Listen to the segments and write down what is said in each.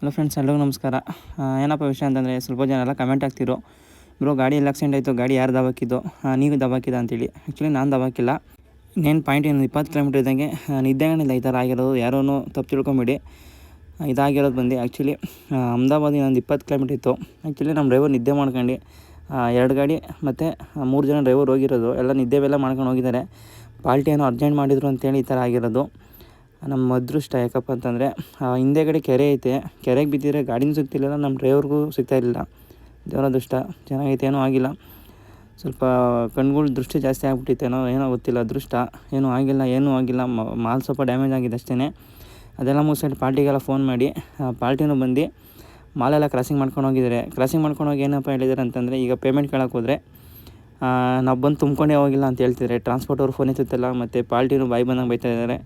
Hello friends ಎಲ್ಲರಿಗೂ ನಮಸ್ಕಾರ. ಏನಪ್ಪ ವಿಷಯ ಅಂತಂದರೆ ಸ್ವಲ್ಪ ಜನ ಎಲ್ಲ ಕಮೆಂಟ್ ಆಗ್ತಿರೋ ಬ್ರೋ, ಗಾಡಿ ಎಲ್ಲ ಆಕ್ಸಿಡೆಂಟ್ ಆಯಿತು, ಗಾಡಿ ಯಾರು ದಬಾಕಿದ್ದು? ನೀವು ದಬಾಕಿದ ಅಂತೇಳಿ. ಆ್ಯಕ್ಚುಲಿ ನಾನು ದಬಾಕಿಲ್ಲ. ಇನ್ನೇನು ಪಾಯಿಂಟ್ ಏನು, ಇಪ್ಪತ್ತು ಕಿಲೋಮೀಟ್ರ್ ಇದ್ದಂಗೆ ನಿದ್ದೆಗಳಿಂದ ಈ ಥರ ಆಗಿರೋದು ಯಾರೂ ತಪ್ಪು ತಿಳ್ಕೊಂಬಿಡಿ. ಇದಾಗಿರೋದು ಬಂದು ಆ್ಯಕ್ಚುಲಿ ಅಹಮದಾಬಾದ್ ಇನ್ನೊಂದು ಇಪ್ಪತ್ತು ಕಿಲೋಮೀಟ್ರ್ ಇತ್ತು. ಆ್ಯಕ್ಚುಲಿ ನಮ್ಮ ಡ್ರೈವರ್ ನಿದ್ದೆ ಮಾಡ್ಕೊಂಡು ಎರಡು ಗಾಡಿ ಮತ್ತು ಮೂರು ಜನ ಡ್ರೈವರ್ ಹೋಗಿರೋದು. ಎಲ್ಲ ನಿದ್ದೆ ಬೆಲ್ಲ ಮಾಡ್ಕೊಂಡು ಹೋಗಿದ್ದಾರೆ. ಪಾಲ್ಟಿ ಏನೋ ಅರ್ಜೆಂಟ್ ಮಾಡಿದ್ರು ಅಂತೇಳಿ ಈ ಥರ ಆಗಿರೋದು. ನಮ್ಮ ಅದೃಷ್ಟ ಯಾಕಪ್ಪ ಅಂತಂದರೆ ಹಿಂದೆಗಡೆ ಕೆರೆ ಐತೆ. ಕೆರೆಗೆ ಬಿದ್ದಿದ್ರೆ ಗಾಡಿನೂ ಸಿಗ್ತಿರ್ಲಿಲ್ಲ, ನಮ್ಮ ಡ್ರೈವರ್ಗೂ ಸಿಗ್ತಾ ಇರಲಿಲ್ಲ. ದೇವರ ಅದೃಷ್ಟ ಚೆನ್ನಾಗೈತೆ ಏನೂ ಆಗಿಲ್ಲ. ಸ್ವಲ್ಪ ಕಣ್ಗಳು ದೃಷ್ಟಿ ಜಾಸ್ತಿ ಆಗ್ಬಿಟ್ಟಿತ್ತೇನೋ ಏನೋ ಗೊತ್ತಿಲ್ಲ, ಅದೃಷ್ಟ. ಏನೂ ಆಗಿಲ್ಲ ಏನೂ ಆಗಿಲ್ಲ ಮಾಲ್ ಸ್ವಲ್ಪ ಡ್ಯಾಮೇಜ್ ಆಗಿದೆ ಅಷ್ಟೇ ಅದೆಲ್ಲ ಮುಗಿಸ್ಕೊಂಡು ಪಾರ್ಟಿಗೆಲ್ಲ ಫೋನ್ ಮಾಡಿ ಪಾರ್ಟಿನೂ ಬಂದು ಮಾಲೆಲ್ಲ ಕ್ರಾಸಿಂಗ್ ಮಾಡ್ಕೊಂಡು ಹೋಗಿದ್ದಾರೆ. ಕ್ರಾಸಿಂಗ್ ಮಾಡ್ಕೊಂಡು ಹೋಗಿ ಏನಪ್ಪ ಹೇಳಿದ್ದಾರೆ ಅಂತಂದರೆ, ಈಗ ಪೇಮೆಂಟ್ ಕೇಳಕ್ಕೆ ಹೋದರೆ ನಾವು ಬಂದು ತುಂಬ್ಕೊಂಡೇ ಹೋಗಿಲ್ಲ ಅಂತ ಹೇಳ್ತಿದ್ದಾರೆ. ಟ್ರಾನ್ಸ್ಪೋರ್ಟ್ ಅವ್ರು ಫೋನ್ ಎತ್ತುತ್ತಿಲ್ಲ, ಮತ್ತು ಪಾರ್ಟಿನೂ ಬಾಯಿ ಬಂದಂಗೆ ಬೈತಾ ಇದ್ದಾರೆ.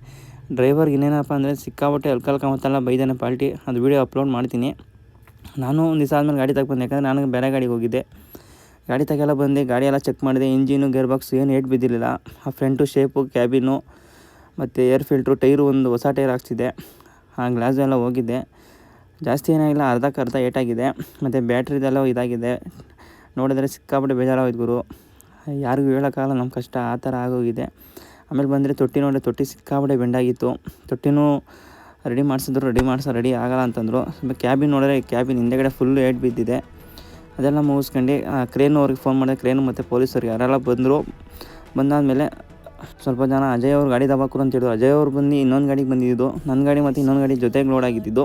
ಡ್ರೈವರ್ಗೆ ಇನ್ನೇನಪ್ಪ ಅಂದರೆ ಸಿಕ್ಕಾಪಟ್ಟೆ ಅಲ್ಕಲ್ಕಮತ್ತೆಲ್ಲ ಬೈದಾನೆ ಪಾರ್ಟಿ ಅದು ವೀಡಿಯೋ ಅಪ್ಲೋಡ್ ಮಾಡ್ತೀನಿ. ನಾನು ಒಂದು ದಿವಸ ಆದಮೇಲೆ ಗಾಡಿ ತಗೊಂಡು ಯಾಕಂದರೆ ನಾನು ಬೇರೆ ಗಾಡಿಗೆ ಹೋಗಿದ್ದೆ. ಗಾಡಿ ತಗೆಲ್ಲ ಬಂದು. ಗಾಡಿ ಎಲ್ಲ ಚೆಕ್ ಮಾಡಿದೆ. ಇಂಜಿನು ಗೇರ್ ಬಾಕ್ಸ್ ಏನು ಏಟ್ ಬಿದ್ದಿರಲಿಲ್ಲ ಆ ಫ್ರಂಟು ಶೇಪು ಕ್ಯಾಬಿನು ಮತ್ತು ಏರ್ ಫಿಲ್ಟ್ರು ಟೈರು ಒಂದು ಹೊಸ ಟೈರ್ ಹಾಕ್ಸಿದೆ ಆ ಗ್ಲಾಸ್ ಎಲ್ಲ ಹೋಗಿದ್ದೆ. ಜಾಸ್ತಿ ಏನಾಗಿಲ್ಲ ಅರ್ಧಕ್ಕೆ ಅರ್ಧ ಏಟಾಗಿದೆ ಮತ್ತು ಬ್ಯಾಟ್ರಿದೆಲ್ಲ ಇದಾಗಿದೆ. ನೋಡಿದ್ರೆ ಸಿಕ್ಕಾಪಟ್ಟೆ ಬೇಜಾರಾಗೋಯ್ತು ಗುರು. ಯಾರಿಗೂ ಹೇಳೋಕ್ಕಾಗಲ್ಲ. ನಮ್ಮ ಕಷ್ಟ ಆ ಥರ ಆಗೋಗಿದೆ. ಆಮೇಲೆ ಬಂದರೆ ತೊಟ್ಟಿ ನೋಡಿ ತೊಟ್ಟಿ ಸಿಕ್ಕಾಬಡೆ ಬೆಂಡಾಗಿತ್ತು. ತೊಟ್ಟಿನೂ ರೆಡಿ ಮಾಡಿಸಿದ್ರು, ರೆಡಿ ಮಾಡಿಸೋ, ರೆಡಿ ಆಗಲ್ಲ ಅಂತಂದರು. ಕ್ಯಾಬಿನ್ ನೋಡಿದ್ರೆ ಕ್ಯಾಬಿನ್ ಹಿಂದೆಗಡೆ ಫುಲ್ ಏಟ್ ಬಿದ್ದಿದೆ. ಅದೆಲ್ಲ ಮುಗಿಸ್ಕೊಂಡು ಕ್ರೇನ್ ಅವ್ರಿಗೆ ಫೋನ್ ಮಾಡಿದೆ. ಕ್ರೇನು ಮತ್ತು ಪೊಲೀಸರಿಗೆ ಯಾರೆಲ್ಲ ಬಂದರು, ಬಂದಾದಮೇಲೆ ಸ್ವಲ್ಪ ಜನ ಅಜಯ್ ಅವ್ರ ಗಾಡಿ ದಬಾಕರು ಅಂತ ಹೇಳಿದ್ರು. ಅಜಯ್ ಅವ್ರು ಬಂದು ಇನ್ನೊಂದು ಗಾಡಿಗೆ ಬಂದಿದ್ದು. ನನ್ನ ಗಾಡಿ ಮತ್ತು ಇನ್ನೊಂದು ಗಾಡಿ ಜೊತೆಗೆ ಲೋಡ್ ಆಗಿದ್ದಿದ್ದು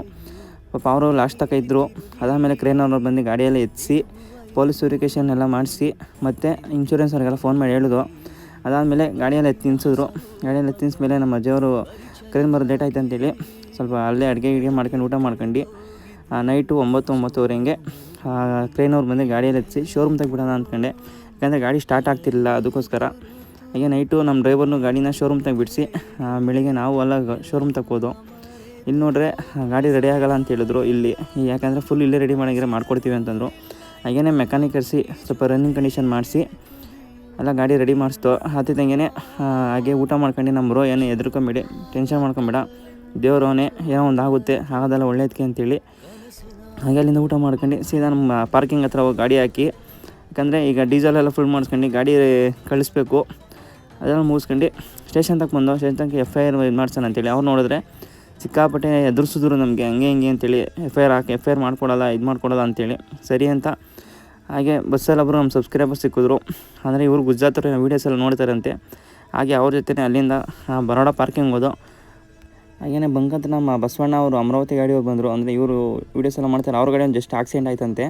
ಪಾಪ ಅವರು ಲಾಸ್ಟ್ ತನಕ ಇದ್ದರು ಅದಾದಮೇಲೆ ಕ್ರೇನ್ ಅವ್ರವ್ರು ಬಂದು ಗಾಡಿಯೆಲ್ಲ ಎತ್ತಿಸಿ ಪೊಲೀಸ್ ವೆರಿಫಿಕೇಷನ್ ಎಲ್ಲ ಮಾಡಿಸಿ, ಮತ್ತು ಇನ್ಶೂರೆನ್ಸ್ ಅವ್ರಿಗೆಲ್ಲ ಫೋನ್ ಮಾಡಿ ಹೇಳಿದ್ರು. ಅದಾದಮೇಲೆ ಗಾಡಿಯಲ್ಲಿ ತಿನ್ಸಿದ್ರು. ಗಾಡಿಯೆಲ್ಲ ತಿನ್ಸಿದ್ಮೇಲೆ ನಮ್ಮ ಅಜ್ಜಿಯವರು ಕ್ರೇನ್ ಬರೋದು ಲೇಟ್ ಆಯ್ತು ಅಂತೇಳಿ ಸ್ವಲ್ಪ ಅಲ್ಲೇ ಅಡುಗೆ ಗಿಡಿಗೆ ಮಾಡ್ಕೊಂಡು ಊಟ ಮಾಡ್ಕೊಂಡು ನೈಟು ಒಂಬತ್ತು ಒಂಬತ್ತುವರೆ ಹಂಗೆ ಕ್ರೇನ್ ಅವ್ರು ಬಂದು ಗಾಡಿಯಲ್ಲಿ ಎತ್ತಿ ಶೋರೂಮ್ ತೆಗ್ಬಿಡೋಣ ಅಂದ್ಕೊಂಡೆ. ಯಾಕಂದರೆ ಗಾಡಿ ಸ್ಟಾರ್ಟ್ ಆಗ್ತಿರಲಿಲ್ಲ ಅದಕ್ಕೋಸ್ಕರ. ಹಾಗೆ ನೈಟು ನಮ್ಮ ಡ್ರೈವರ್ನು ಗಾಡಿನ ಶೋರೂಮ್ ತೆಗೆ ಬಿಡಿಸಿ ಬೆಳಿಗ್ಗೆ ನಾವು ಅಲ್ಲ ಶೋರೂಮ್ ತಗೋದು ಇಲ್ಲಿ ನೋಡ್ರೆ ಗಾಡಿ ರೆಡಿ ಆಗೋಲ್ಲ ಅಂತ ಹೇಳಿದ್ರು ಇಲ್ಲಿ. ಯಾಕಂದರೆ ಫುಲ್ ಇಲ್ಲೇ ರೆಡಿ ಮಾಡಿದ್ರೆ ಮಾಡ್ಕೊಡ್ತೀವಿ ಅಂತಂದರು. ಹಾಗೇನೇ ಮೆಕ್ಯಾನಿಕ್ ಕರೆಸಿ ಸ್ವಲ್ಪ ರನ್ನಿಂಗ್ ಕಂಡೀಷನ್ ಮಾಡಿಸಿ ಎಲ್ಲ ಗಾಡಿ ರೆಡಿ ಮಾಡಿಸ್ತು. ಹತ್ತಿದಂಗೆ ಹಾಗೆ ಊಟ ಮಾಡ್ಕೊಂಡು ನಮ್ಮ ಬ್ರೋ ಏನು ಹೆದರ್ಕೊಂಬೇಡಿ ಟೆನ್ಷನ್ ಮಾಡ್ಕೊಂಬೇಡ. ದೇವ್ರವನೇ ಏನೋ ಒಂದು ಆಗುತ್ತೆ, ಆಗೋದೆಲ್ಲ ಒಳ್ಳೇದಕ್ಕೆ ಅಂತೇಳಿ. ಹಾಗೆ ಅಲ್ಲಿಂದ ಊಟ ಮಾಡ್ಕೊಂಡು ಸೀದಾ ನಮ್ಮ ಪಾರ್ಕಿಂಗ್ ಹತ್ರ ಹೋಗಿ ಗಾಡಿ ಹಾಕಿ, ಯಾಕಂದರೆ ಈಗ ಡೀಸೆಲ್ ಎಲ್ಲ ಫುಲ್ ಮಾಡಿಸ್ಕೊಂಡು ಗಾಡಿ ಕಳಿಸ್ಬೇಕು. ಅದೆಲ್ಲ ಮುಗಿಸ್ಕೊಂಡು ಸ್ಟೇಷನ್ ತಕ್ಕ ಬಂದು ಸ್ಟೇಷನ್ ತನಕ ಎಫ್ ಐ ಆರ್ ಇದು ಮಾಡ್ಸೋಣ ಅಂತೇಳಿ. ಅವ್ರು ನೋಡಿದ್ರೆ ಸಿಕ್ಕಾಪಟ್ಟೆ ಎದುರಿಸಿದ್ರು ನಮಗೆ, ಹಂಗೆ ಹಿಂಗೆ ಅಂತೇಳಿ ಎಫ್ ಐ ಆರ್ ಹಾಕಿ ಎಫ್ ಐ ಆರ್ ಮಾಡ್ಕೊಡಲ್ಲ, ಇದು ಮಾಡ್ಕೊಡೋಲ್ಲ ಅಂತೇಳಿ. ಸರಿ ಅಂತ ಹಾಗೆ ಬಸ್ಸಲ್ಲೊಬ್ಬರು ನಮ್ಮ ಸಬ್ಸ್ಕ್ರೈಬರ್ ಸಿಕ್ಕಿದ್ರು. ಅಂದರೆ ಇವರು ಗುಜರಾತ್ ವೀಡಿಯೋಸ್ ಎಲ್ಲ ನೋಡ್ತಾರಂತೆ. ಹಾಗೆ ಅವ್ರ ಜೊತೆ ಅಲ್ಲಿಂದ ಬರೋಡ ಪಾರ್ಕಿಂಗ್ ಹೋದೋ. ಹಾಗೆಯೇ ಬಂಕಂತ ನಮ್ಮ ಬಸವಣ್ಣ ಅವರು ಅಮರಾವತಿ ಗಾಡಿ ಹೋಗಿ ಬಂದರು. ಅಂದರೆ ಇವರು ವೀಡಿಯೋಸ್ ಎಲ್ಲ ಮಾಡ್ತಾರೆ. ಅವ್ರ ಗಾಡಿ ಒಂದು ಜಸ್ಟ್ ಆಕ್ಸಿಡೆಂಟ್ ಆಯ್ತಂತೆ.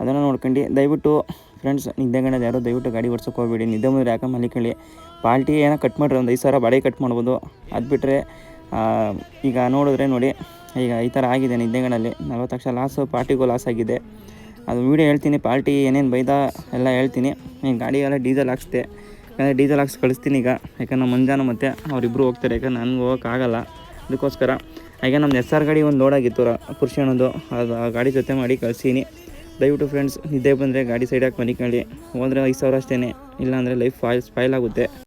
ಅದನ್ನು ನೋಡ್ಕೊಂಡು ದಯವಿಟ್ಟು ಫ್ರೆಂಡ್ಸ್ ನಿದ್ದೆ ಗಂಡ ಯಾರು ದಯವಿಟ್ಟು ಗಾಡಿ ಓಡಿಸೋಕೆ ಹೋಗ್ಬೇಡಿ. ನಿದ್ದೆ ಮುಂದೆ ಯಾಕೆ ಮಲಿಕೊಳ್ಳಿ ಪಾಲ್ಟಿ ಏನೋ ಕಟ್ ಮಾಡಿರಿ, ಒಂದು ಐದು ಸಾವಿರ ಬಾಡಿಗೆ ಕಟ್ ಮಾಡ್ಬೋದು. ಅದು ಬಿಟ್ಟರೆ ಈಗ ನೋಡಿದ್ರೆ ನೋಡಿ, ಈಗ ಈ ಥರ ಆಗಿದೆ ನಿದ್ದೆಗಳಲ್ಲಿ ನಲ್ವತ್ತು ಲಕ್ಷ ಲಾಸು ಪಾರ್ಟಿಗೂ ಲಾಸ್ ಆಗಿದೆ. ಅದು ವೀಡಿಯೋ ಹೇಳ್ತೀನಿ, ಪಾರ್ಟಿ ಏನೇನು ಬೈದ ಎಲ್ಲ ಹೇಳ್ತೀನಿ. ಈ ಗಾಡಿಗೆಲ್ಲ ಡೀಸೆಲ್ ಹಾಕ್ಸ್ದೆ. ಯಾಕಂದರೆ ಡೀಸೆಲ್ ಹಾಕ್ಸಿ ಕಳಿಸ್ತೀನಿ ಈಗ. ಯಾಕಂದ್ರೆ ಮುಂಜಾನೆ ಮತ್ತೆ ಅವರಿಬ್ಬರು ಹೋಗ್ತಾರೆ, ಯಾಕಂದ್ರೆ ನನಗೆ ಹೋಗೋಕ್ಕಾಗಲ್ಲ. ಅದಕ್ಕೋಸ್ಕರ ಹಾಗೆ ನಮ್ಮ ಎಸ್ ಆರ್ ಗಾಡಿ ಒಂದು ಲೋಡಾಗಿತ್ತು ಪುರುಷನದು ಅದು ಆ ಗಾಡಿ ಜೊತೆ ಮಾಡಿ ಕಳಿಸೀನಿ. ದಯವಿಟ್ಟು ಫ್ರೆಂಡ್ಸ್ ನಿದ್ದೆ ಬಂದರೆ ಗಾಡಿ ಸೈಡ್ ಹಾಕಿ ಮನಿಕೊಳ್ಳಿ ಹೋದರೆ ಐದು ಸಾವಿರ ಅಷ್ಟೇ ಇಲ್ಲಾಂದರೆ ಲೈಫ್ ಫಾಯ್ ಫೈಲ್ ಆಗುತ್ತೆ.